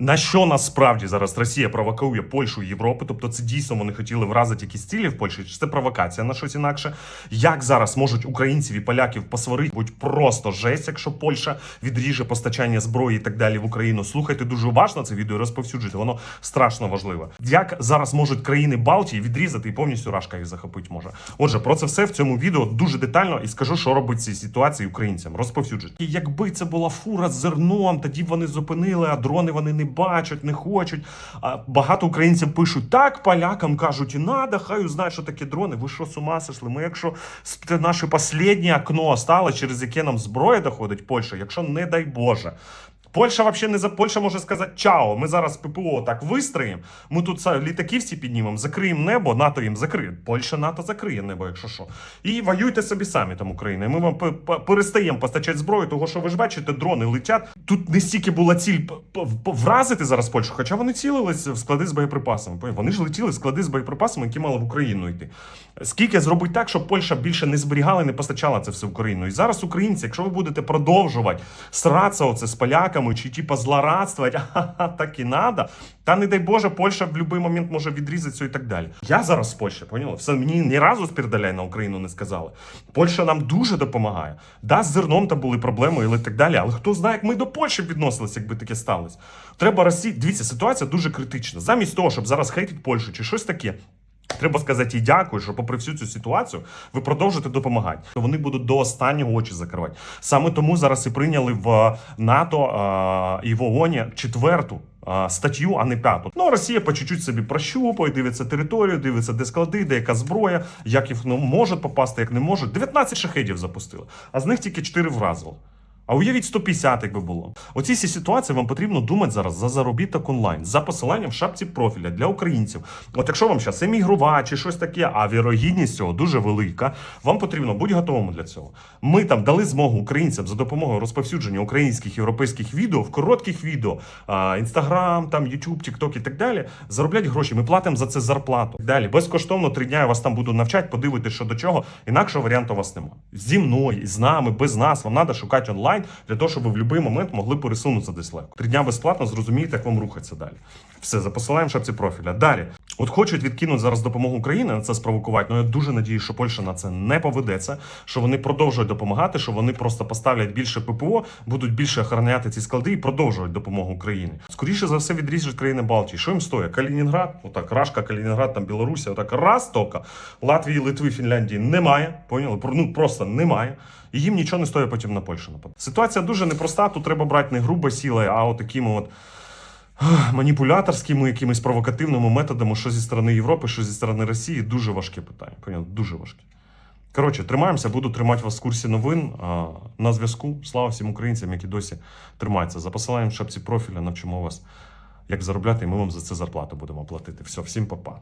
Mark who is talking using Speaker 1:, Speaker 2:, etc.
Speaker 1: На що насправді зараз Росія провокує Польщу і Європу? Тобто, це дійсно вони хотіли вразити якісь цілі в Польщі, чи це провокація на щось інакше? Як зараз можуть українців і поляків посварити? Будь просто жесть, якщо Польща відріже постачання зброї і так далі в Україну. Слухайте дуже уважно це відео, розповсюджуйте. Воно страшно важливе. Як зараз можуть країни Балтії відрізати і повністю Рашка їх захопити може? Отже, про це все в цьому відео дуже детально і скажу, що робить цій ситуації українцям. Розповсюджуйте. І якби це була фура з зерном, тоді б вони зупинили, а дрони вони не бачать, не хочуть. А багато українців пишуть так, полякам кажуть, і надо, хай узнають, що таке дрони. Ви що з ума сошли? Ми якщо це наше останнє окно стало, через яке нам зброя доходить Польща, якщо не дай Боже. Польща вообще не за Польща може сказати Чао. Ми зараз ППО так вистроїмо. Ми тут літаки всі піднімемо, закриємо небо, НАТО їм закриє. Польща НАТО закриє небо, якщо що. І воюйте собі самі там Україна. Ми вам перестаємо постачати зброю, того що ви ж бачите, дрони летять. Тут не стільки була ціль вразити зараз Польщу, хоча вони цілились в склади з боєприпасами. Вони ж летіли в склади з боєприпасами, які мали в Україну йти. Скільки зробить так, щоб Польща більше не зберігала і не постачала це все в Україну? І зараз українці, якщо ви будете продовжувати сратися оце з поляками чи типа злорадствувати, ага, так і надо. Та не дай Боже, Польща в будь-який момент може відрізатися і так далі. Я зараз з Польщі, поняли? Все мені ні разу спірдаляй на Україну не сказали. Польща нам дуже допомагає. Да, з зерном там були проблеми і так далі. Але хто знає, як ми до Польщі відносилися, якби таке сталося. Треба Росії. Дивіться, ситуація дуже критична. Замість того, щоб зараз хейтити Польщу чи щось таке. Треба сказати їй дякую, що попри всю цю ситуацію ви продовжуєте допомагати. Вони будуть до останнього очі закривати. Саме тому зараз і прийняли в НАТО а, і в ООНі четверту. а, Статтю, а не п'яту. Ну, Росія по чуть-чуть собі прощупує, дивиться територію, дивиться, де склади, де яка зброя, як їх ну, можуть попасти, як не можуть. 19 шахедів запустили, а з них тільки 4 вразили. А уявіть 150, якби було. Оці всі ситуації вам потрібно думати зараз за заробіток онлайн, за посиланням в шапці профіля для українців. От якщо вам зараз емігрувати чи щось таке, а вірогідність цього дуже велика, вам потрібно бути готовими для цього. Ми там дали змогу українцям за допомогою розповсюдження українських європейських відео в коротких відео, інстаграм, там Ютуб, Тікток і так далі. Зароблять гроші. Ми платимо за це зарплату. Далі безкоштовно три дня я вас там буду навчати, подивитися, що до чого. Інакшого варіанту у вас немає. Зі мною, з нами, без нас. Вам треба шукати онлайн для того, щоб ви в будь-який момент могли пересунутися десь легко. Три дня безплатно зрозумієте, як вам рухатися далі. Все, запосилаємо посилаємо шапці профіля. Далі, от хочуть відкинути зараз допомогу Україні на це спровокувати. Ну я дуже надію, що Польща на це не поведеться, що вони продовжують допомагати, що вони просто поставлять більше ППО, будуть більше охороняти ці склади і продовжують допомогу Україні. Скоріше за все відріжуть країни Балтії. Що їм стоїть? Калінінград, отак, Рашка, Калінінград, там Білорусія, отак раз тока. Латвії, Литви, Фінляндії немає. Поняли? Ну просто немає. І їм нічого не стоїть потім на Польщу нападати. Ситуація дуже непроста. Тут треба брати не грубо сілою, а от такими от маніпуляторськими, якимись провокативними методами, що зі сторони Європи, що зі сторони Росії. Дуже важке питання. Понятно? Дуже важке. Коротше, тримаємося, буду тримати вас в курсі новин. На зв'язку. Слава всім українцям, які досі тримаються. За посиланням в шапці профіля навчимо вас, як заробляти, і ми вам за це зарплату будемо платити. Все, всім па-па.